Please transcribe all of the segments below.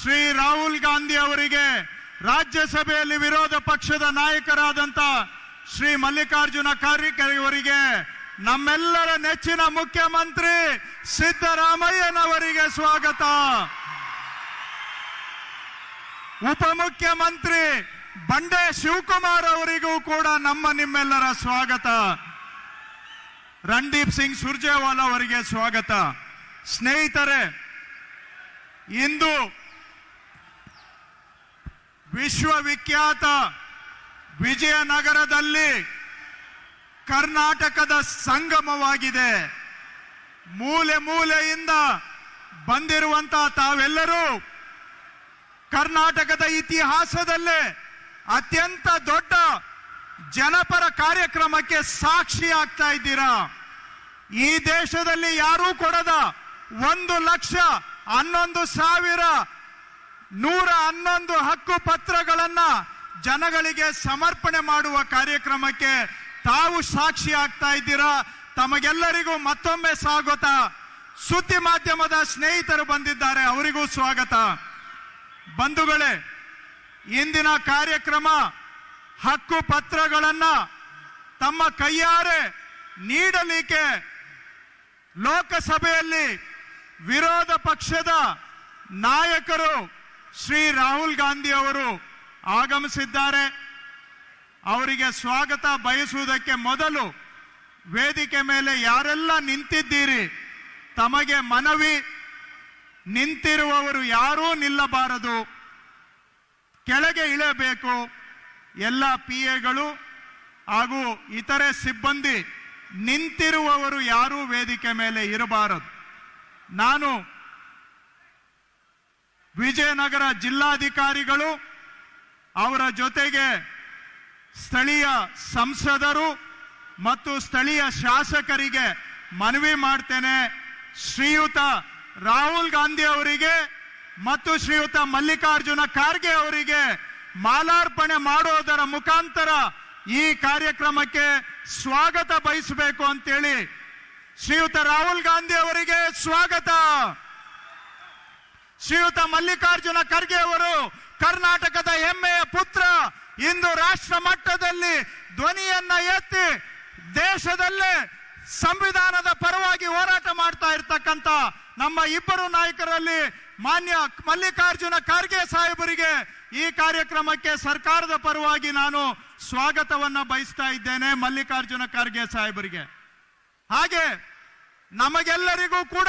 ಶ್ರೀ ರಾಹುಲ್ ಗಾಂಧಿ ಅವರಿಗೆ ರಾಜ್ಯಸಭೆಯಲ್ಲಿ ವಿರೋಧ ಪಕ್ಷದ ನಾಯಕರಾದಂತ ಶ್ರೀ ಮಲ್ಲಿಕಾರ್ಜುನ ಖರ್ಗೆ ಅವರಿಗೆ ನಮ್ಮೆಲ್ಲರ ನೆಚ್ಚಿನ ಮುಖ್ಯಮಂತ್ರಿ ಸಿದ್ದರಾಮಯ್ಯನವರಿಗೆ ಸ್ವಾಗತ. ಉಪಮುಖ್ಯಮಂತ್ರಿ ಬಂಡೆ ಶಿವಕುಮಾರ್ ಅವರಿಗೂ ಕೂಡ ನಮ್ಮ ನಿಮ್ಮೆಲ್ಲರ ಸ್ವಾಗತ. ರಣದೀಪ್ ಸಿಂಗ್ ಸುರ್ಜೇವಾಲಾ ಅವರಿಗೆ ಸ್ವಾಗತ. ಸ್ನೇಹಿತರೆ, ಇಂದು ವಿಶ್ವವಿಖ್ಯಾತ ವಿಜಯನಗರದಲ್ಲಿ ಕರ್ನಾಟಕದ ಸಂಗಮವಾಗಿದೆ. ಮೂಲೆ ಮೂಲೆಯಿಂದ ಬಂದಿರುವಂತಹ ತಾವೆಲ್ಲರೂ ಕರ್ನಾಟಕದ ಇತಿಹಾಸದಲ್ಲೇ ಅತ್ಯಂತ ದೊಡ್ಡ ಜನಪರ ಕಾರ್ಯಕ್ರಮಕ್ಕೆ ಸಾಕ್ಷಿ ಆಗ್ತಾ ಇದ್ದೀರಾ? ಈ ದೇಶದಲ್ಲಿ ಯಾರೂ ಕೊಡದ ಒಂದು ಲಕ್ಷ ಹನ್ನೊಂದು ಸಾವಿರ ನೂರ ಹನ್ನೊಂದು ಹಕ್ಕು ಪತ್ರಗಳನ್ನ ಜನಗಳಿಗೆ ಸಮರ್ಪಣೆ ಮಾಡುವ ಕಾರ್ಯಕ್ರಮಕ್ಕೆ ತಾವು ಸಾಕ್ಷಿ ಆಗ್ತಾ ಇದ್ದೀರಾ? ತಮಗೆಲ್ಲರಿಗೂ ಮತ್ತೊಮ್ಮೆ ಸ್ವಾಗತ. ಸುದ್ದಿ ಮಾಧ್ಯಮದ ಸ್ನೇಹಿತರು ಬಂದಿದ್ದಾರೆ, ಅವರಿಗೂ ಸ್ವಾಗತ. ಬಂಧುಗಳೇ, ಇಂದಿನ ಕಾರ್ಯಕ್ರಮ ಹಕ್ಕು ಪತ್ರಗಳನ್ನ ತಮ್ಮ ಕೈಯಾರೆ ನೀಡಲಿಕ್ಕೆ ಲೋಕಸಭೆಯಲ್ಲಿ ವಿರೋಧ ಪಕ್ಷದ ನಾಯಕರು ಶ್ರೀ ರಾಹುಲ್ ಗಾಂಧಿ ಅವರು ಆಗಮಿಸಿದ್ದಾರೆ. ಅವರಿಗೆ ಸ್ವಾಗತ ಬಯಸುವುದಕ್ಕೆ ಮೊದಲು ವೇದಿಕೆ ಮೇಲೆ ಯಾರೆಲ್ಲ ನಿಂತಿದ್ದೀರಿ, ತಮಗೆ ಮನವಿ, ನಿಂತಿರುವವರು ಯಾರೂ ನಿಲ್ಲಬಾರದು. ಕೆಳಗೆ ಇಳಬೇಕು. ಎಲ್ಲ ಪಿ ಎಗಳು ಹಾಗೂ ಇತರೆ ಸಿಬ್ಬಂದಿ ನಿಂತಿರುವವರು ಯಾರೂ ವೇದಿಕೆ ಮೇಲೆ ಇರಬಾರದು. ನಾನು ವಿಜಯನಗರ ಜಿಲ್ಲಾಧಿಕಾರಿಗಳು ಅವರ ಜೊತೆಗೆ ಸ್ಥಳೀಯ ಸಂಸದರು ಮತ್ತು ಸ್ಥಳೀಯ ಶಾಸಕರಿಗೆ ಮನವಿ ಮಾಡ್ತೇನೆ. ಶ್ರೀಯುತ ರಾಹುಲ್ ಗಾಂಧಿ ಅವರಿಗೆ ಮತ್ತು ಶ್ರೀಯುತ ಮಲ್ಲಿಕಾರ್ಜುನ ಖಾರ್ಗೆ ಅವರಿಗೆ ಮಾಲಾರ್ಪಣೆ ಮಾಡುವುದರ ಮುಖಾಂತರ ಈ ಕಾರ್ಯಕ್ರಮಕ್ಕೆ ಸ್ವಾಗತ ಬಯಸಬೇಕು ಅಂತೇಳಿ ಶ್ರೀಯುತ ರಾಹುಲ್ ಗಾಂಧಿ ಅವರಿಗೆ ಸ್ವಾಗತ. ಶ್ರೀಯುತ ಮಲ್ಲಿಕಾರ್ಜುನ ಖರ್ಗೆ ಅವರು ಕರ್ನಾಟಕದ ಹೆಮ್ಮೆಯ ಪುತ್ರ. ಇಂದು ರಾಷ್ಟ್ರ ಮಟ್ಟದಲ್ಲಿ ಧ್ವನಿಯನ್ನ ಎತ್ತಿ ದೇಶದಲ್ಲೇ ಸಂವಿಧಾನದ ಪರವಾಗಿ ಹೋರಾಟ ಮಾಡ್ತಾ ಇರ್ತಕ್ಕಂಥ ನಮ್ಮ ಇಬ್ಬರು ನಾಯಕರಲ್ಲಿ ಮಾನ್ಯ ಮಲ್ಲಿಕಾರ್ಜುನ ಖರ್ಗೆ ಸಾಹೇಬರಿಗೆ ಈ ಕಾರ್ಯಕ್ರಮಕ್ಕೆ ಸರ್ಕಾರದ ಪರವಾಗಿ ನಾನು ಸ್ವಾಗತವನ್ನ ಬಯಸ್ತಾ ಇದ್ದೇನೆ ಮಲ್ಲಿಕಾರ್ಜುನ ಖರ್ಗೆ ಸಾಹೇಬರಿಗೆ. ಹಾಗೆ ನಮಗೆಲ್ಲರಿಗೂ ಕೂಡ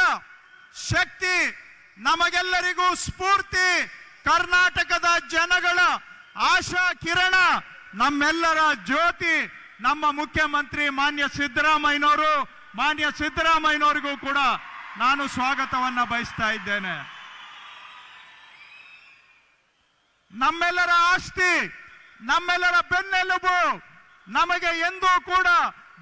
ಶಕ್ತಿ ನಮಗೆಲ್ಲರಿಗೂ ಸ್ಫೂರ್ತಿ. ಕರ್ನಾಟಕದ ಜನಗಳ ಆಶಾ ಕಿರಣ, ನಮ್ಮೆಲ್ಲರ ಜ್ಯೋತಿ. ನಮ್ಮ ಮುಖ್ಯಮಂತ್ರಿ ಮಾನ್ಯ ಸಿದ್ದರಾಮಯ್ಯನವರು, ಮಾನ್ಯ ಸಿದ್ದರಾಮಯ್ಯನವರಿಗೂ ಕೂಡ ನಾನು ಸ್ವಾಗತವನ್ನ ಬಯಸ್ತಾ ಇದ್ದೇನೆ. ನಮ್ಮೆಲ್ಲರ ಆಸ್ತಿ, ನಮ್ಮೆಲ್ಲರ ಬೆನ್ನೆಲುಬು, ನಮಗೆ ಎಂದೂ ಕೂಡ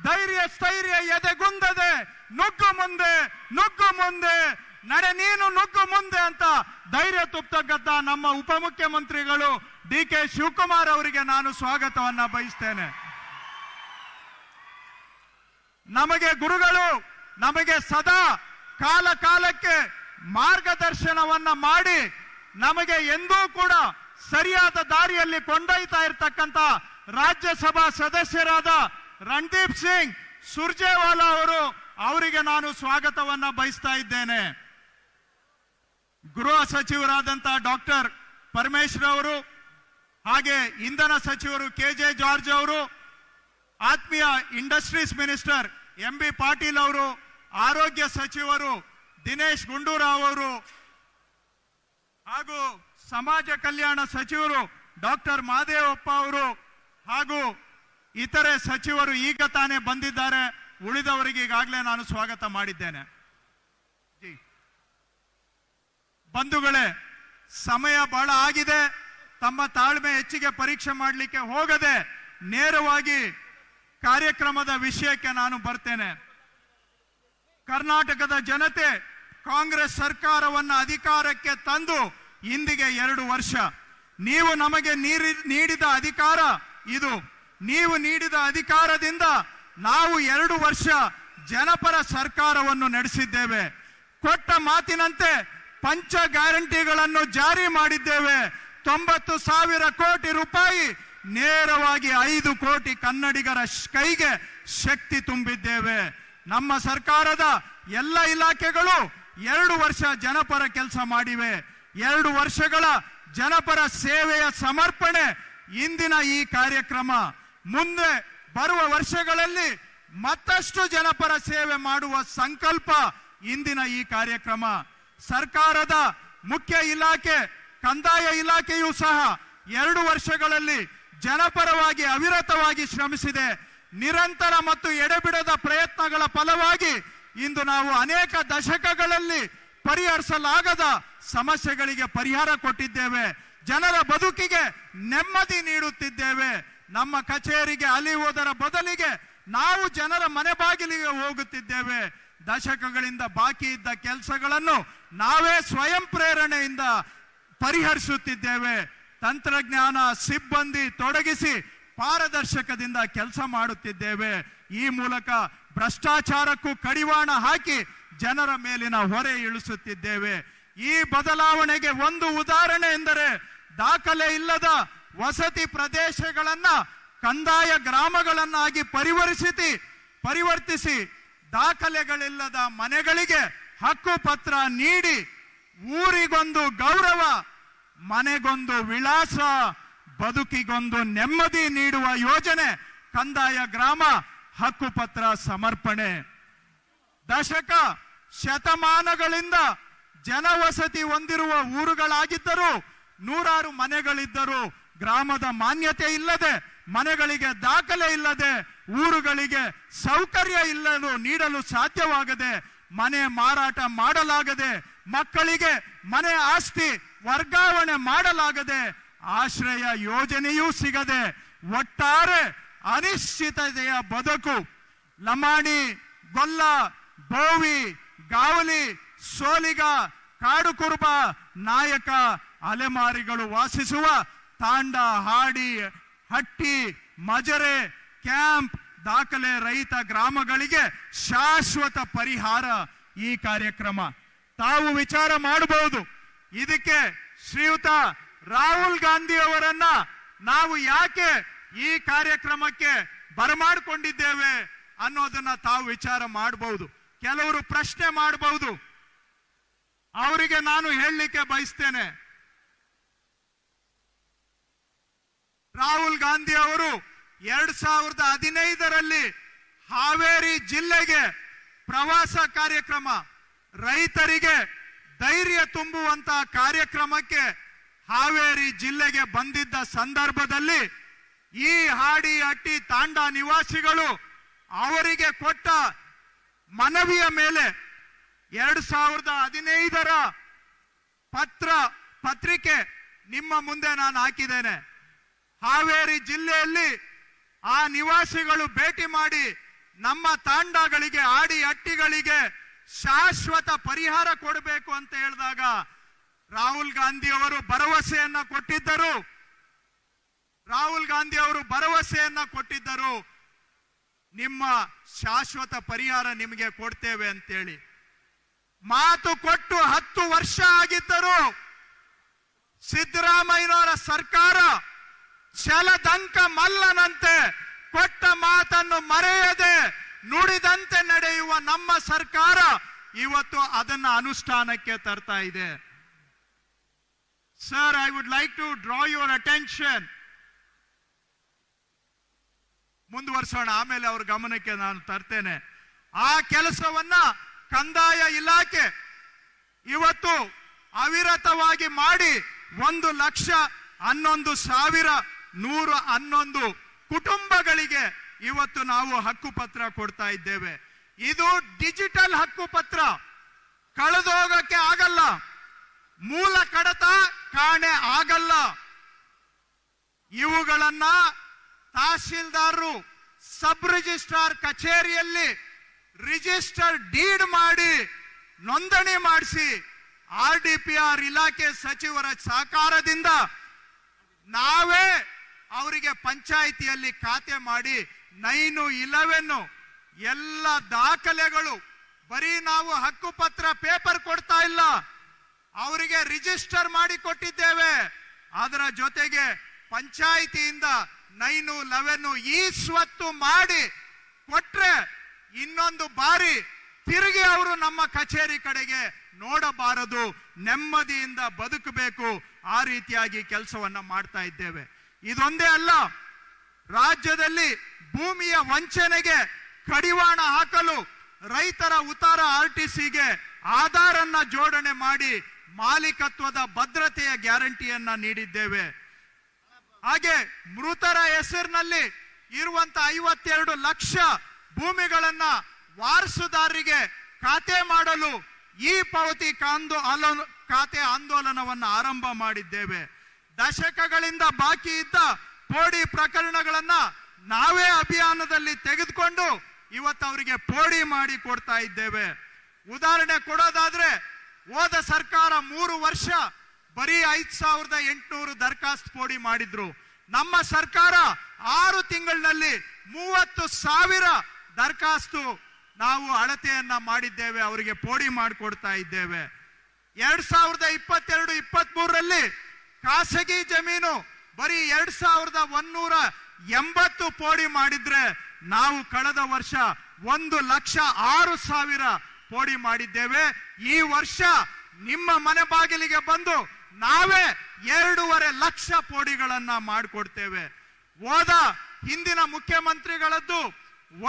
ಧೈರ್ಯ, ಸ್ಥೈರ್ಯ ಎದೆಗುಂದದೆ ನುಗ್ಗು ಮುಂದೆ ನುಗ್ಗು ಮುಂದೆ ನಡೆ ನೀನು ನುಗ್ಗು ಮುಂದೆ ಅಂತ ಧೈರ್ಯ ತುಪ್ತಕ್ಕಂತ ನಮ್ಮ ಉಪಮುಖ್ಯಮಂತ್ರಿಗಳು ಡಿ ಕೆ ಶಿವಕುಮಾರ್ ಅವರಿಗೆ ನಾನು ಸ್ವಾಗತವನ್ನ ಬಯಸ್ತೇನೆ. ನಮಗೆ ಗುರುಗಳು, ನಮಗೆ ಸದಾ ಕಾಲ ಕಾಲಕ್ಕೆ ಮಾರ್ಗದರ್ಶನವನ್ನ ಮಾಡಿ ನಮಗೆ ಎಂದೂ ಕೂಡ ಸರಿಯಾದ ದಾರಿಯಲ್ಲಿ ಕೊಂಡೊಯ್ತಾ ಇರತಕ್ಕಂತ ರಾಜ್ಯಸಭಾ ಸದಸ್ಯರಾದ ರಣದೀಪ್ ಸಿಂಗ್ ಸುರ್ಜೇವಾಲಾ ಅವರು ಅವರಿಗೆ ನಾನು ಸ್ವಾಗತವನ್ನ ಬಯಸ್ತಾ ಇದ್ದೇನೆ. ಗೃಹ ಸಚಿವರಾದಂತಹ ಡಾಕ್ಟರ್ ಪರಮೇಶ್ವರ್ ಅವರು ಹಾಗೆ ಇಂಧನ ಸಚಿವರು ಕೆ ಜೆ ಜಾರ್ಜ್ ಅವರು, ಆತ್ಮೀಯ industries minister M B Patil ಅವರು, ಆರೋಗ್ಯ ಸಚಿವರು ದಿನೇಶ್ ಗುಂಡೂರಾವ್ ಅವರು, ಹಾಗೂ ಸಮಾಜ ಕಲ್ಯಾಣ ಸಚಿವರು ಡಾಕ್ಟರ್ ಮಾದೇವಪ್ಪ ಅವರು ಹಾಗೂ ಇತರೆ ಸಚಿವರು ಈಗ ತಾನೇ ಬಂದಿದ್ದಾರೆ. ಉಳಿದವರಿಗೆ ಈಗಾಗಲೇ ನಾನು ಸ್ವಾಗತ ಮಾಡಿದ್ದೇನೆ. ಜಿ. ಬಂಧುಗಳೇ, ಸಮಯ ಬಹಳ ಆಗಿದೆ. ತಮ್ಮ ತಾಳ್ಮೆ ಹೆಚ್ಚಿಗೆ ಪರೀಕ್ಷೆ ಮಾಡಲಿಕ್ಕೆ ಹೋಗದೆ ನೇರವಾಗಿ ಕಾರ್ಯಕ್ರಮದ ವಿಷಯಕ್ಕೆ ನಾನು ಬರ್ತೇನೆ. ಕರ್ನಾಟಕದ ಜನತೆ ಕಾಂಗ್ರೆಸ್ ಸರ್ಕಾರವನ್ನು ಅಧಿಕಾರಕ್ಕೆ ತಂದು ಇಂದಿಗೆ ಎರಡು ವರ್ಷ. ನೀವು ನಮಗೆ ನೀಡಿದ ಅಧಿಕಾರ ಇದು. ನೀವು ನೀಡಿದ ಅಧಿಕಾರದಿಂದ ನಾವು ಎರಡು ವರ್ಷ ಜನಪರ ಸರ್ಕಾರವನ್ನು ನಡೆಸಿದ್ದೇವೆ. ಕೊಟ್ಟ ಮಾತಿನಂತೆ ಪಂಚ ಗ್ಯಾರಂಟಿಗಳನ್ನು ಜಾರಿ ಮಾಡಿದ್ದೇವೆ. ತೊಂಬತ್ತು ಸಾವಿರ ಕೋಟಿ ರೂಪಾಯಿ, ನೇರವಾಗಿ ಐದು ಕೋಟಿ ಕನ್ನಡಿಗರ ಕೈಗೆ ಶಕ್ತಿ ತುಂಬಿದ್ದೇವೆ. ನಮ್ಮ ಸರ್ಕಾರದ ಎಲ್ಲ ಇಲಾಖೆಗಳು ಎರಡು ವರ್ಷ ಜನಪರ ಕೆಲಸ ಮಾಡಿವೆ. ಎರಡು ವರ್ಷಗಳ ಜನಪರ ಸೇವೆಯ ಸಮರ್ಪಣೆ ಇಂದಿನ ಈ ಕಾರ್ಯಕ್ರಮ. ಮುಂದೆ ಬರುವ ವರ್ಷಗಳಲ್ಲಿ ಮತ್ತಷ್ಟು ಜನಪರ ಸೇವೆ ಮಾಡುವ ಸಂಕಲ್ಪ ಇಂದಿನ ಈ ಕಾರ್ಯಕ್ರಮ. ಸರ್ಕಾರದ ಮುಖ್ಯ ಇಲಾಖೆ, ಕಂದಾಯ ಇಲಾಖೆಯೂ ಸಹ ಎರಡು ವರ್ಷಗಳಲ್ಲಿ ಜನಪರವಾಗಿ, ಅವಿರತವಾಗಿ ಶ್ರಮಿಸಿದೆ. ನಿರಂತರ ಮತ್ತು ಎಡೆಬಿಡದ ಪ್ರಯತ್ನಗಳ ಫಲವಾಗಿ ಇಂದು ನಾವು ಅನೇಕ ದಶಕಗಳಲ್ಲಿ ಪರಿಹರಿಸಲಾಗದ ಸಮಸ್ಯೆಗಳಿಗೆ ಪರಿಹಾರ ಕೊಟ್ಟಿದ್ದೇವೆ. ಜನರ ಬದುಕಿಗೆ ನೆಮ್ಮದಿ ನೀಡುತ್ತಿದ್ದೇವೆ. ನಮ್ಮ ಕಚೇರಿಗೆ ಅಲಿಯುವುದರ ಬದಲಿಗೆ ನಾವು ಜನರ ಮನೆ ಬಾಗಿಲಿಗೆ ಹೋಗುತ್ತಿದ್ದೇವೆ. ದಶಕಗಳಿಂದ ಬಾಕಿ ಇದ್ದ ಕೆಲಸಗಳನ್ನು ನಾವೇ ಸ್ವಯಂ ಪ್ರೇರಣೆಯಿಂದ ಪರಿಹರಿಸುತ್ತಿದ್ದೇವೆ. ತಂತ್ರಜ್ಞಾನ ಸಿಬ್ಬಂದಿ ತೊಡಗಿಸಿ ಪಾರದರ್ಶಕದಿಂದ ಕೆಲಸ ಮಾಡುತ್ತಿದ್ದೇವೆ. ಈ ಮೂಲಕ ಭ್ರಷ್ಟಾಚಾರಕ್ಕೂ ಕಡಿವಾಣ ಹಾಕಿ ಜನರ ಮೇಲಿನ ಹೊರೆ ಇಳಿಸುತ್ತಿದ್ದೇವೆ. ಈ ಬದಲಾವಣೆಗೆ ಒಂದು ಉದಾಹರಣೆ ಎಂದರೆ ದಾಖಲೆ ಇಲ್ಲದ ವಸತಿ ಪ್ರದೇಶಗಳನ್ನ ಕಂದಾಯ ಗ್ರಾಮಗಳನ್ನಾಗಿ ಪರಿವರ್ತಿಸಿ ಪರಿವರ್ತಿಸಿ ದಾಖಲೆಗಳಿಲ್ಲದ ಮನೆಗಳಿಗೆ ಹಕ್ಕು ಪತ್ರ ನೀಡಿ ಊರಿಗೊಂದು ಗೌರವ, ಮನೆಗೊಂದು ವಿಳಾಸ, ಬದುಕಿಗೊಂದು ನೆಮ್ಮದಿ ನೀಡುವ ಯೋಜನೆ, ಕಂದಾಯ ಗ್ರಾಮ ಹಕ್ಕುಪತ್ರ ಸಮರ್ಪಣೆ. ದಶಕ, ಶತಮಾನಗಳಿಂದ ಜನವಸತಿ ಹೊಂದಿರುವ ಊರುಗಳಾಗಿದ್ದರೂ ನೂರಾರು ಮನೆಗಳಿದ್ದರೂ ಗ್ರಾಮದ ಮಾನ್ಯತೆ ಇಲ್ಲದೆ ಮನೆಗಳಿಗೆ ದಾಖಲೆ ಇಲ್ಲದೆ ಊರುಗಳಿಗೆ ಸೌಕರ್ಯ ಇಲ್ಲಲು ನೀಡಲು ಸಾಧ್ಯವಾಗದೆ ಮನೆ ಮಾರಾಟ ಮಾಡಲಾಗದೆ, ಮಕ್ಕಳಿಗೆ ಮನೆ ಆಸ್ತಿ ವರ್ಗಾವಣೆ ಮಾಡಲಾಗದೆ, ಆಶ್ರಯ ಯೋಜನೆಯೂ ಸಿಗದೆ, ಒಟ್ಟಾರೆ ಅನಿಶ್ಚಿತತೆಯ ಬದುಕು. ಲಮಾಣಿ, ಗೊಲ್ಲ, ಬೋವಿ, ಗಾವಲಿ, ಸೋಲಿಗ ಕಾಡು ಕುರುಬ ನಾಯಕ ಅಲೆಮಾರಿಗಳು ವಾಸಿಸುವ ತಾಂಡ, ಹಾಡಿ, ಹಟ್ಟಿ, ಮಜರೆ ಕ್ಯಾಂಪ್ ದಾಖಲೆ ರಹಿತ ಗ್ರಾಮಗಳಿಗೆ ಶಾಶ್ವತ ಪರಿಹಾರ ಈ ಕಾರ್ಯಕ್ರಮ. ತಾವು ವಿಚಾರ ಮಾಡಬಹುದು. ಇದಕ್ಕೆ ಶ್ರೀಯುತ ರಾಹುಲ್ ಗಾಂಧಿ ಅವರನ್ನ ನಾವು ಯಾಕೆ ಈ ಕಾರ್ಯಕ್ರಮಕ್ಕೆ ಬರಮಾಡಿಕೊಂಡಿದ್ದೇವೆ ಅನ್ನೋದನ್ನ ತಾವು ವಿಚಾರ ಮಾಡಬಹುದು. ಕೆಲವರು ಪ್ರಶ್ನೆ ಮಾಡಬಹುದು. ಅವರಿಗೆ ನಾನು ಹೇಳಲಿಕ್ಕೆ ಬಯಸ್ತೇನೆ. ರಾಹುಲ್ ಗಾಂಧಿ ಅವರು ಎರಡ್ ಸಾವಿರದ ಹದಿನೈದರಲ್ಲಿ ಹಾವೇರಿ ಜಿಲ್ಲೆಗೆ ಪ್ರವಾಸ ಕಾರ್ಯಕ್ರಮ, ರೈತರಿಗೆ ಧೈರ್ಯ ತುಂಬುವಂತ ಕಾರ್ಯಕ್ರಮಕ್ಕೆ ಹಾವೇರಿ ಜಿಲ್ಲೆಗೆ ಬಂದಿದ್ದ ಸಂದರ್ಭದಲ್ಲಿ ಈ ಹಾಡಿ ಅಟ್ಟಿ ತಾಂಡ ನಿವಾಸಿಗಳು ಅವರಿಗೆ ಕೊಟ್ಟ ಮನವಿಯ ಮೇಲೆ ಎರಡು ಸಾವಿರದ ಹದಿನೈದರ ಪತ್ರ, ಪತ್ರಿಕೆ ನಿಮ್ಮ ಮುಂದೆ ನಾನು ಹಾಕಿದ್ದೇನೆ. ಹಾವೇರಿ ಜಿಲ್ಲೆಯಲ್ಲಿ ಆ ನಿವಾಸಿಗಳು ಭೇಟಿ ಮಾಡಿ ನಮ್ಮ ತಾಂಡಗಳಿಗೆ, ಆಡಿ ಅಟ್ಟಿಗಳಿಗೆ ಶಾಶ್ವತ ಪರಿಹಾರ ಕೊಡಬೇಕು ಅಂತ ಹೇಳಿದಾಗ ರಾಹುಲ್ ಗಾಂಧಿ ಅವರು ಭರವಸೆಯನ್ನ ಕೊಟ್ಟಿದ್ದರು. ರಾಹುಲ್ ಗಾಂಧಿ ಅವರು ಭರವಸೆಯನ್ನ ಕೊಟ್ಟಿದ್ದರು. ನಿಮ್ಮ ಶಾಶ್ವತ ಪರಿಹಾರ ನಿಮಗೆ ಕೊಡ್ತೇವೆ ಅಂತೇಳಿ. ಮಾತು ಕೊಟ್ಟು ಹತ್ತು ವರ್ಷ ಆಗಿದ್ದರು ಸಿದ್ದರಾಮಯ್ಯನವರ ಸರ್ಕಾರ ಛಲದಂಕ ಮಲ್ಲನಂತೆ ಕೊಟ್ಟ ಮಾತನ್ನು ಮರೆಯದೆ ನುಡಿದಂತೆ ನಡೆಯುವ ನಮ್ಮ ಸರ್ಕಾರ ಇವತ್ತು ಅದನ್ನ ಅನುಷ್ಠಾನಕ್ಕೆ ತರ್ತಾ ಇದೆ. Sir I would like to draw your attention ಮುಂದುವರ್ಸೋಣ, ಆಮೇಲೆ ಅವ್ರ ಗಮನಕ್ಕೆ ನಾನು ತರ್ತೇನೆ. ಆ ಕೆಲಸವನ್ನ ಕಂದಾಯ ಇಲಾಖೆ ಇವತ್ತು ಅವಿರತವಾಗಿ ಮಾಡಿ ಒಂದು ಲಕ್ಷ ಹನ್ನೊಂದು ಸಾವಿರ ನೂರ ಹನ್ನೊಂದು ಕುಟುಂಬಗಳಿಗೆ ಇವತ್ತು ನಾವು ಹಕ್ಕುಪತ್ರ ಕೊಡ್ತಾ ಇದ್ದೇವೆ. ಇದು ಡಿಜಿಟಲ್ ಹಕ್ಕುಪತ್ರ. ಕಳೆದೋಗಕ್ಕೆ ಆಗಲ್ಲ. ಮೂಲ ಕಡತ ಕಾಣೆ ಆಗಲ್ಲ. ಇವುಗಳನ್ನ ತಹಶೀಲ್ದಾರರು, ಸಬ್ ರಿಜಿಸ್ಟ್ರಾರ್ ಕಚೇರಿಯಲ್ಲಿ ರಿಜಿಸ್ಟರ್ ಡೀಡ್ ಮಾಡಿ ನೋಂದಣಿ ಮಾಡಿಸಿ ಆರ್ ಡಿ ಪಿ ಆರ್ ಇಲಾಖೆ ಸಚಿವರ ಸಹಕಾರದಿಂದ ನಾವೇ ಅವರಿಗೆ ಪಂಚಾಯಿತಿಯಲ್ಲಿ ಖಾತೆ ಮಾಡಿ ನೈನು ಇಲೆವೆನ್ನು ಎಲ್ಲ ದಾಖಲೆಗಳು, ಬರೀ ನಾವು ಹಕ್ಕುಪತ್ರ ಪೇಪರ್ ಕೊಡ್ತಾ ಇಲ್ಲ. ಅವರಿಗೆ ರಿಜಿಸ್ಟರ್ ಮಾಡಿ ಕೊಟ್ಟಿದ್ದೇವೆ. ಅದರ ಜೊತೆಗೆ ಪಂಚಾಯಿತಿಯಿಂದ ನೈನು ಲೆವೆನ್ ಈ ಸ್ವತ್ತು ಮಾಡಿ ಕೊಟ್ರೆ ಇನ್ನೊಂದು ಬಾರಿ ತಿರುಗಿ ಅವರು ನಮ್ಮ ಕಚೇರಿ ಕಡೆಗೆ ನೋಡಬಾರದು, ನೆಮ್ಮದಿಯಿಂದ ಬದುಕಬೇಕು. ಆ ರೀತಿಯಾಗಿ ಕೆಲಸವನ್ನ ಮಾಡ್ತಾ ಇದ್ದೇವೆ. ಇದೊಂದೇ ಅಲ್ಲ, ರಾಜ್ಯದಲ್ಲಿ ಭೂಮಿಯ ವಂಚನೆಗೆ ಕಡಿವಾಣ ಹಾಕಲು ರೈತರ ಉತ್ತಾರ ಆರ್ ಟಿ ಸಿಗೆ ಆಧಾರನ್ನ ಜೋಡಣೆ ಮಾಡಿ ಮಾಲೀಕತ್ವದ ಭದ್ರತೆಯ ಗ್ಯಾರಂಟಿಯನ್ನ ನೀಡಿದ್ದೇವೆ. ಹಾಗೆ ಮೃತರ ಹೆಸರಿನಲ್ಲಿ ಇರುವಂತ ಐವತ್ತೆರಡು ಲಕ್ಷ ಭೂಮಿಗಳನ್ನ ವಾರಸುದಾರರಿಗೆ ಖಾತೆ ಮಾಡಲು ಈ ಪಾವತಿ ಕಾಂದೋ ಆಲೋ- ಖಾತೆ ಆಂದೋಲನವನ್ನು ಆರಂಭ ಮಾಡಿದ್ದೇವೆ. ದಶಕಗಳಿಂದ ಬಾಕಿ ಇದ್ದ ಪೋಡಿ ಪ್ರಕರಣಗಳನ್ನ ನಾವೇ ಅಭಿಯಾನದಲ್ಲಿ ತೆಗೆದುಕೊಂಡು ಇವತ್ತು ಅವರಿಗೆ ಪೋಡಿ ಮಾಡಿ ಕೊಡ್ತಾ ಇದ್ದೇವೆ. ಉದಾಹರಣೆ ಕೊಡೋದಾದ್ರೆ, ಹೋದ ಸರ್ಕಾರ ಮೂರು ವರ್ಷ ಬರೀ ಐದ್ ಸಾವಿರದ ಎಂಟುನೂರು ದರಖಾಸ್ತು ಪೋಡಿ ಮಾಡಿದ್ರು. ನಮ್ಮ ಸರ್ಕಾರ ಆರು ತಿಂಗಳಿನಲ್ಲಿ ಮೂವತ್ತು ಸಾವಿರ ದರಖಾಸ್ತು ನಾವು ಅಳತೆಯನ್ನ ಮಾಡಿದ್ದೇವೆ, ಅವರಿಗೆ ಪೋಡಿ ಮಾಡಿಕೊಡ್ತಾ ಇದ್ದೇವೆ. ಎರಡ್ ಸಾವಿರದ ಇಪ್ಪತ್ತೆರಡು ಇಪ್ಪತ್ತ್ ಮೂರರಲ್ಲಿ ಖಾಸಗಿ ಜಮೀನು ಬರೀ ಎರಡ್ ಸಾವಿರದ ಒಂದೂರ ಎಂಬತ್ತು ಪೋಡಿ ಮಾಡಿದ್ರೆ ನಾವು ಕಳೆದ ವರ್ಷ ಒಂದು ಲಕ್ಷ ಆರು ಸಾವಿರ ಪೋಡಿ ಮಾಡಿದ್ದೇವೆ. ಈ ವರ್ಷ ನಿಮ್ಮ ಮನೆ ಬಾಗಿಲಿಗೆ ಬಂದು ನಾವೇ ಎರಡೂವರೆ ಲಕ್ಷ ಪೋಡಿಗಳನ್ನ ಮಾಡಿಕೊಡ್ತೇವೆ. ಹೋದ ಹಿಂದಿನ ಮುಖ್ಯಮಂತ್ರಿಗಳದ್ದು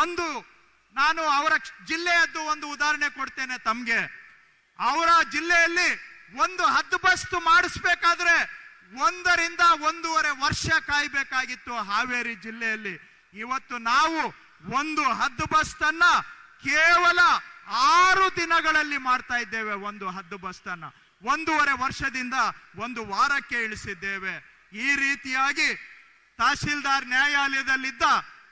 ಒಂದು, ನಾನು ಅವರ ಜಿಲ್ಲೆಯದ್ದು ಒಂದು ಉದಾಹರಣೆ ಕೊಡ್ತೇನೆ ತಮ್ಗೆ. ಅವರ ಜಿಲ್ಲೆಯಲ್ಲಿ ಒಂದು ಹದ್ದುಬಸ್ತು ಮಾಡಿಸ್ಬೇಕಾದ್ರೆ ಒಂದರಿಂದ ಒಂದೂವರೆ ವರ್ಷ ಕಾಯಬೇಕಾಗಿತ್ತು ಹಾವೇರಿ ಜಿಲ್ಲೆಯಲ್ಲಿ. ಇವತ್ತು ನಾವು ಒಂದು ಹದ್ದು ಬಸ್ತನ್ನ ಕೇವಲ ಆರು ದಿನಗಳಲ್ಲಿ ಮಾಡ್ತಾ ಇದ್ದೇವೆ ಒಂದು ಹದ್ದು ಬಸ್ತನ್ನ. ಒಂದೂವರೆ ವರ್ಷದಿಂದ ಒಂದು ವಾರಕ್ಕೆ ಇಳಿಸಿದ್ದೇವೆ. ಈ ರೀತಿಯಾಗಿ ತಹಸೀಲ್ದಾರ್ ನ್ಯಾಯಾಲಯದಲ್ಲಿದ್ದ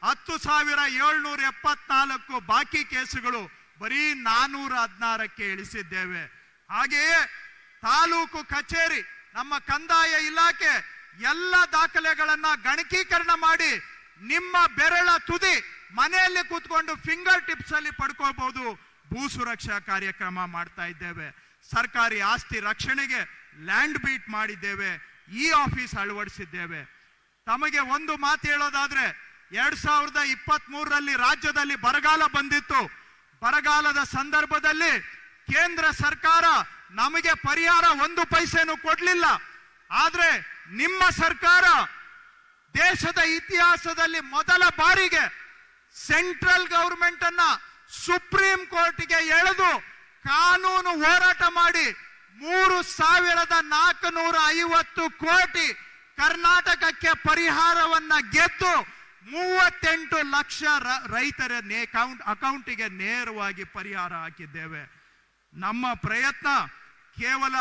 ಹತ್ತು ಸಾವಿರ ಏಳ್ನೂರ ಎಪ್ಪತ್ನಾಲ್ಕು ಬಾಕಿ ಕೇಸುಗಳು ಬರೀ ನಾನೂರ ಹದಿನಾರಕ್ಕೆ ಇಳಿಸಿದ್ದೇವೆ. ಹಾಗೆಯೇ ತಾಲೂಕು ಕಚೇರಿ ನಮ್ಮ ಕಂದಾಯ ಇಲಾಖೆ ಎಲ್ಲ ದಾಖಲೆಗಳನ್ನ ಗಣಕೀಕರಣ ಮಾಡಿ ನಿಮ್ಮ ಬೆರಳ ತುದಿ ಮನೆಯಲ್ಲಿ ಕೂತ್ಕೊಂಡು ಫಿಂಗರ್ ಟಿಪ್ಸ್ ಅಲ್ಲಿ ಪಡ್ಕೋಬಹುದು ಭೂ ಸುರಕ್ಷಾ ಕಾರ್ಯಕ್ರಮ ಮಾಡ್ತಾ ಇದ್ದೇವೆ. ಸರ್ಕಾರಿ ಆಸ್ತಿ ರಕ್ಷಣೆಗೆ ಲ್ಯಾಂಡ್ ಬೀಟ್ ಮಾಡಿದ್ದೇವೆ. ಈ ಆಫೀಸ್ ಅಳವಡಿಸಿದ್ದೇವೆ. ತಮಗೆ ಒಂದು ಮಾತು ಹೇಳೋದಾದ್ರೆ, ಎರಡ್ ಸಾವಿರದ ಇಪ್ಪತ್ತ್ ಮೂರರಲ್ಲಿ ರಾಜ್ಯದಲ್ಲಿ ಬರಗಾಲ ಬಂದಿತ್ತು. ಬರಗಾಲದ ಸಂದರ್ಭದಲ್ಲಿ ಕೇಂದ್ರ ಸರ್ಕಾರ ನಮಗೆ ಪರಿಹಾರ ಒಂದು ಪೈಸೆನೂ ಕೊಡ್ಲಿಲ್ಲ. ಆದ್ರೆ ನಿಮ್ಮ ಸರ್ಕಾರ ದೇಶದ ಇತಿಹಾಸದಲ್ಲಿ ಮೊದಲ ಬಾರಿಗೆ ಸೆಂಟ್ರಲ್ ಗವರ್ಮೆಂಟ್ ಅನ್ನ ಸುಪ್ರೀಂ ಕೋರ್ಟ್ಗೆ ಎಳೆದು ಕಾನೂನು ಹೋರಾಟ ಮಾಡಿ ಮೂರು ಸಾವಿರದ ನಾಲ್ಕುನೂರ ಐವತ್ತು ಕೋಟಿ ಕರ್ನಾಟಕಕ್ಕೆ ಪರಿಹಾರವನ್ನ ಗೆದ್ದು ಮೂವತ್ತೆಂಟು ಲಕ್ಷ ರೈತರ ನೇ, ಅಕೌಂಟ್, ಅಕೌಂಟಿಗೆ ನೇರವಾಗಿ ಪರಿಹಾರ ಹಾಕಿದ್ದೇವೆ. ನಮ್ಮ ಪ್ರಯತ್ನ ಕೇವಲ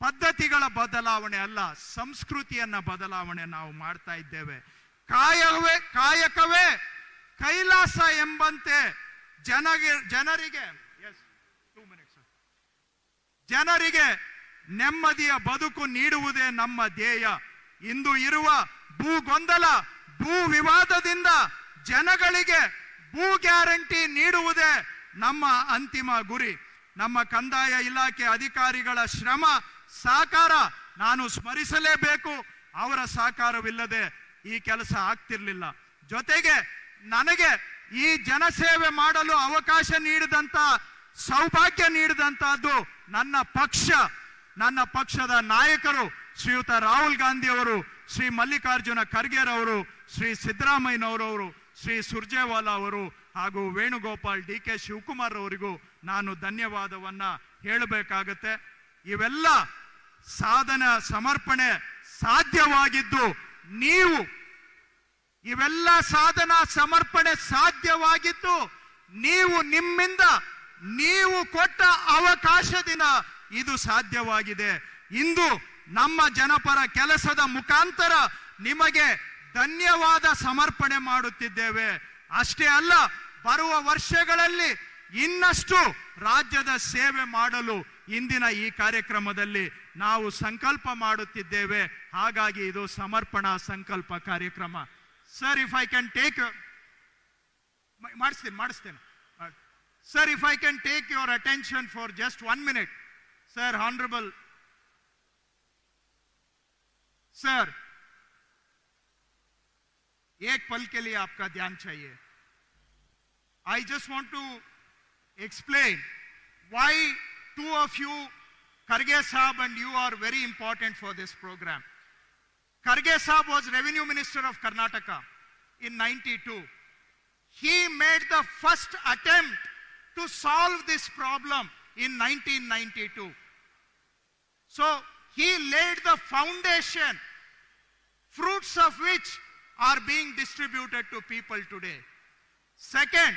ಪದ್ಧತಿಗಳ ಬದಲಾವಣೆ ಅಲ್ಲ, ಸಂಸ್ಕೃತಿಯನ್ನ ಬದಲಾವಣೆ ನಾವು ಮಾಡ್ತಾ ಇದ್ದೇವೆ ಕಾಯವೇ ಕಾಯಕವೇ, ಕೈಲಾಸ ಎಂಬಂತೆ ಜನಗೆ, ಜನರಿಗೆ. ಜನರಿಗೆ ನೆಮ್ಮದಿಯ ಬದುಕು ನೀಡುವುದೇ ನಮ್ಮ ಧ್ಯೇಯ ಇಂದು ಇರುವ ಭೂ ಗೊಂದಲ, ಭೂ ವಿವಾದದಿಂದ ಜನಗಳಿಗೆ ಭೂ ಗ್ಯಾರಂಟಿ ನೀಡುವುದೇ ನಮ್ಮ ಅಂತಿಮ ಗುರಿ, ನಮ್ಮ ಕಂದಾಯ ಇಲಾಖೆ ಅಧಿಕಾರಿಗಳ ಶ್ರಮ ಸಾಕಾರ ನಾನು ಸ್ಮರಿಸಲೇಬೇಕು. ಅವರ ಸಹಕಾರವಿಲ್ಲದೆ ಈ ಕೆಲಸ ಆಗ್ತಿರ್ಲಿಲ್ಲ. ಜೊತೆಗೆ ನನಗೆ ಈ ಜನಸೇವೆ ಮಾಡಲು ಅವಕಾಶ ನೀಡಿದಂತ, ಸೌಭಾಗ್ಯ ನೀಡಿದಂತಹದ್ದು ನನ್ನ ಪಕ್ಷ. ನನ್ನ ಪಕ್ಷದ ನಾಯಕರು ಶ್ರೀಯುತ ರಾಹುಲ್ ಗಾಂಧಿ ಅವರು ಶ್ರೀ ಮಲ್ಲಿಕಾರ್ಜುನ ಖರ್ಗೆರವರು, ಶ್ರೀ ಸಿದ್ದರಾಮಯ್ಯನವರವರು, ಶ್ರೀ ಸುರ್ಜೇವಾಲಾ ಅವರು ಹಾಗೂ ವೇಣುಗೋಪಾಲ್ ಡಿ ಕೆ ಶಿವಕುಮಾರ್ ಅವರಿಗೂ ನಾನು ಧನ್ಯವಾದವನ್ನ ಹೇಳಬೇಕಾಗತ್ತೆ. ಇವೆಲ್ಲ ಸಾಧನ ಸಮರ್ಪಣೆ ಸಾಧ್ಯವಾಗಿದ್ದು ನೀವು ಇವೆಲ್ಲ ಸಾಧನ ಸಮರ್ಪಣೆ ಸಾಧ್ಯವಾಗಿದ್ದು ನೀವು ನಿಮ್ಮಿಂದ ನೀವು ಕೊಟ್ಟ ಅವಕಾಶದಿಂದ ಇದು ಸಾಧ್ಯವಾಗಿದೆ. ಇಂದು ನಮ್ಮ ಜನಪರ ಕೆಲಸದ ಮುಖಾಂತರ ನಿಮಗೆ ಧನ್ಯವಾದ ಸಮರ್ಪಣೆ ಮಾಡುತ್ತಿದ್ದೇವೆ. ಅಷ್ಟೇ ಅಲ್ಲ ಬರುವ ವರ್ಷಗಳಲ್ಲಿ ಇನ್ನಷ್ಟು ರಾಜ್ಯದ ಸೇವೆ ಮಾಡಲು ಇಂದಿನ ಈ ಕಾರ್ಯಕ್ರಮದಲ್ಲಿ ನಾವು ಸಂಕಲ್ಪ ಮಾಡುತ್ತಿದ್ದೇವೆ. ಹಾಗಾಗಿ ಇದು ಸಮರ್ಪಣಾ ಸಂಕಲ್ಪ ಕಾರ್ಯಕ್ರಮ. Sir if I can take ಮಾಡಿಸ್ತೇನೆ ಮಾಡಿಸ್ತೇನೆ. Sir if I can take your attention for just one minute sir honourable sir ಏಕ್ ಪಲ್ ಕೆ ಆಪ್ಕಾ ಧ್ಯಾನ್ ಚಾಹಿಯೆ I just want to explain why two of you, Karge Saab and you are very important for this program. Karge Saab was Revenue Minister of Karnataka in 92. He made the first attempt to solve this problem in 1992. So he laid the foundation, fruits of which are being distributed to people today. Second,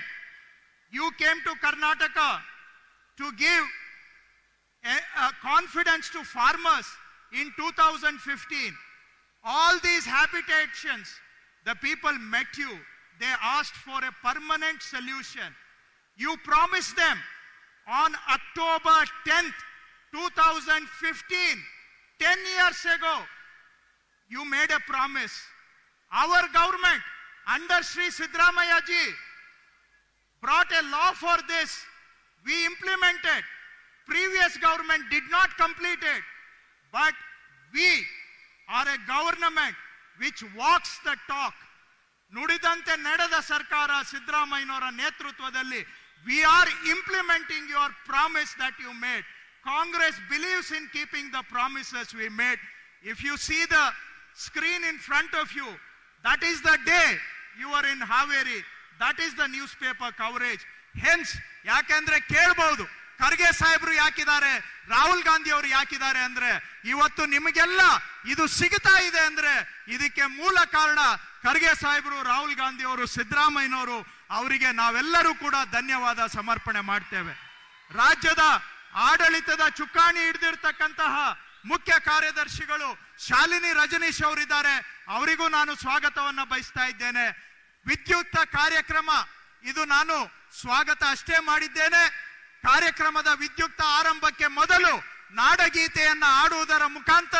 you came to Karnataka to give a, a confidence to farmers in 2015. All these habitations, the people met you. They asked for a permanent solution. You promised them on October 10th, 2015, 10 years ago, you made a promise. Our government, under Sri Sidramaya ji, brought a law for this. We implemented. Previous government did not complete it. But we are a government which walks the talk. ನುಡಿದಂತೆ ನಡೆದ ಸರ್ಕಾರ ಸಿದ್ದರಾಮಯ್ಯನವರ ನೇತೃತ್ವದಲ್ಲಿ we are implementing your promise that you made Congress believes in keeping the promises we made if you see the screen in front of you that is the day you are in Haveri That is the newspaper coverage hence ಯಾಕೆಂದ್ರೆ ಕೇಳಬಹುದು ಖರ್ಗೆ ಸಾಹೇಬ್ರು ಯಾಕಿದ್ದಾರೆ? ರಾಹುಲ್ ಗಾಂಧಿ ಅವರು ಯಾಕಿದ್ದಾರೆ ಅಂದ್ರೆ, ಇವತ್ತು ನಿಮಗೆಲ್ಲ ಇದು ಸಿಗ್ತಾ ಇದೆ ಅಂದ್ರೆ, ಇದಕ್ಕೆ ಮೂಲ ಕಾರಣ ಖರ್ಗೆ ಸಾಹೇಬ್ರು, ರಾಹುಲ್ ಗಾಂಧಿ ಅವರು, ಸಿದ್ದರಾಮಯ್ಯನವರು, ಅವರಿಗೆ ನಾವೆಲ್ಲರೂ ಕೂಡ ಧನ್ಯವಾದ ಸಮರ್ಪಣೆ ಮಾಡ್ತೇವೆ. ರಾಜ್ಯದ ಆಡಳಿತದ ಚುಕ್ಕಾಣಿ ಹಿಡಿದಿರ್ತಕ್ಕಂತಹ ಮುಖ್ಯ ಕಾರ್ಯದರ್ಶಿಗಳು ಶಾಲಿನಿ ರಜನೀಶ್ ಅವರಿದ್ದಾರೆ. ಅವರಿಗೂ ನಾನು ಸ್ವಾಗತವನ್ನ ಬಯಸ್ತಾ ಇದ್ದೇನೆ. ವಿದ್ಯುಕ್ತ ಕಾರ್ಯಕ್ರಮ. ಇದು ನಾನು ಸ್ವಾಗತ ಅಷ್ಟೇ ಮಾಡಿದ್ದೇನೆ. ಕಾರ್ಯಕ್ರಮದ ವಿದ್ಯುಕ್ತ ಆರಂಭಕ್ಕೆ ಮೊದಲು ನಾಡಗೀತೆಯನ್ನ ಆಡುವುದರ ಮುಖಾಂತರ